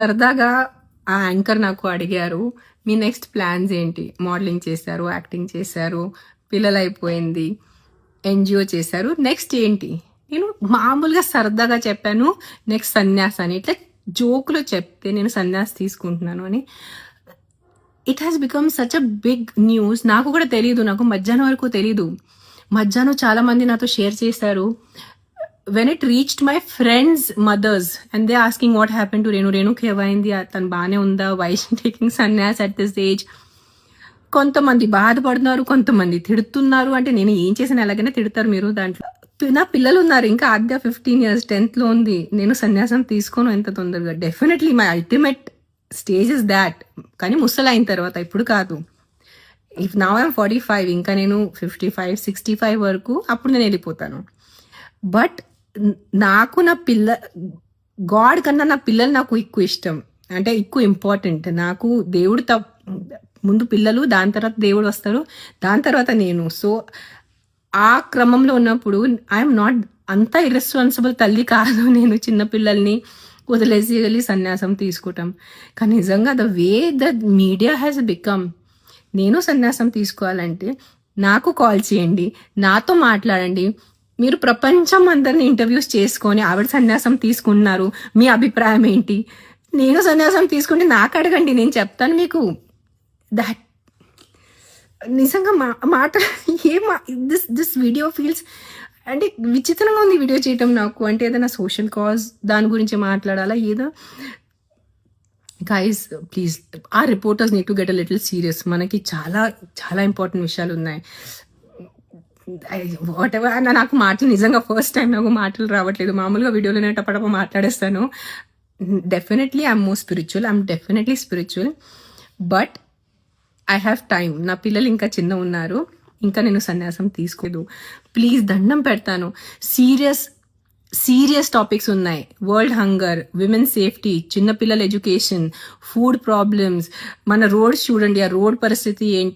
సరదాగా ఆ యాంకర్ నాకు అడిగారు మీ నెక్స్ట్ ప్లాన్స్ ఏంటి? మోడలింగ్ చేశారు యాక్టింగ్ చేశారు పిల్లలు అయిపోయింది ఎన్జిఓ చేశారు నెక్స్ట్ ఏంటి? నేను మామూలుగా సరదాగా చెప్పాను నెక్స్ట్ సన్యాస్ అని. ఇట్లా జోకులో చెప్తే నేను సన్యాస్ తీసుకుంటున్నాను అని. It has become such a big news నాకు కూడా తెలియదు నాకు మధ్యాహ్నం వరకు తెలీదు. మధ్యాహ్నం చాలామంది నాతో షేర్ చేశారు. When it reached my friends mothers and they asking what happen to Renu రేణుకి ఏమైంది తను బాగానే ఉందా why's taking sanyas at this age కొంతమంది బాధపడుతున్నారు కొంతమంది తిడుతున్నారు. అంటే నేను ఏం చేసిన ఎలాగైనా తిడతారు మీరు దాంట్లో. నా పిల్లలు ఉన్నారు ఇంకా ఆద్య ఫిఫ్టీన్ ఇయర్స్ టెన్త్లో ఉంది. నేను సన్యాసం తీసుకోను ఎంత తొందరగా. Definitely my ultimate stage is that కానీ ముసలు అయిన తర్వాత ఇప్పుడు కాదు. ఇఫ్ నా ఐమ్ ఫార్టీ ఫైవ్ ఇంకా నేను ఫిఫ్టీ ఫైవ్ సిక్స్టీ ఫైవ్ వరకు అప్పుడు నేను వెళ్ళిపోతాను. బట్ నాకు నా పిల్ల గాడ్ కన్నా నా పిల్లలు నాకు ఎక్కువ ఇష్టం. అంటే ఎక్కువ ఇంపార్టెంట్ నాకు దేవుడు త ముందు పిల్లలు దాని తర్వాత దేవుడు వస్తారు దాని తర్వాత నేను. సో ఆ క్రమంలో ఉన్నప్పుడు ఐఎమ్ నాట్ అంత ఇర్రెస్పాన్సిబుల్ తల్లి కాదు. నేను చిన్నపిల్లల్ని వదిలేసి వెళ్ళి సన్యాసం తీసుకుంటాం. కానీ నిజంగా the way the media has become నేను సన్యాసం తీసుకోవాలంటే నాకు కాల్ చేయండి నాతో మాట్లాడండి మీరు ప్రపంచం అందరిని ఇంటర్వ్యూస్ చేసుకొని ఆవిడ సన్యాసం తీసుకున్నారు. మీ అభిప్రాయం ఏంటి? నేను సన్యాసం తీసుకుంటే నాకు అడగండి నేను చెప్తాను మీకు. దట్ నిజంగా మా మాట ఏ దిస్ దిస్ వీడియో ఫీల్స్ అంటే విచిత్రంగా ఉంది వీడియో చేయటం నాకు. అంటే ఏదైనా సోషల్ కాజ్ దాని గురించి మాట్లాడాలా? ఏదో? గైస్ ప్లీజ్ ఆ reporters need to get a little serious మనకి చాలా చాలా ఇంపార్టెంట్ విషయాలు ఉన్నాయి. వాట్ ఎవర్ నాకు మాటలు నిజంగా ఫస్ట్ టైం నాకు మాటలు రావట్లేదు. మామూలుగా వీడియోలోనే టపటప మాట్లాడేస్తాను. Definitely I'm more spiritual I'm definitely spiritual but I have time నా పిల్లలు ఇంకా చిన్న ఉన్నారు. ఇంకా నేను సన్యాసం తీసుకోదు ప్లీజ్ దండం పెడతాను. సీరియస్ సీరియస్ టాపిక్స్ ఉన్నాయి. వరల్డ్ హంగర్ విమెన్ సేఫ్టీ చిన్నపిల్లల ఎడ్యుకేషన్ ఫుడ్ ప్రాబ్లమ్స్ మన రోడ్స్ చూడండి ఆ రోడ్ పరిస్థితి ఏంటి?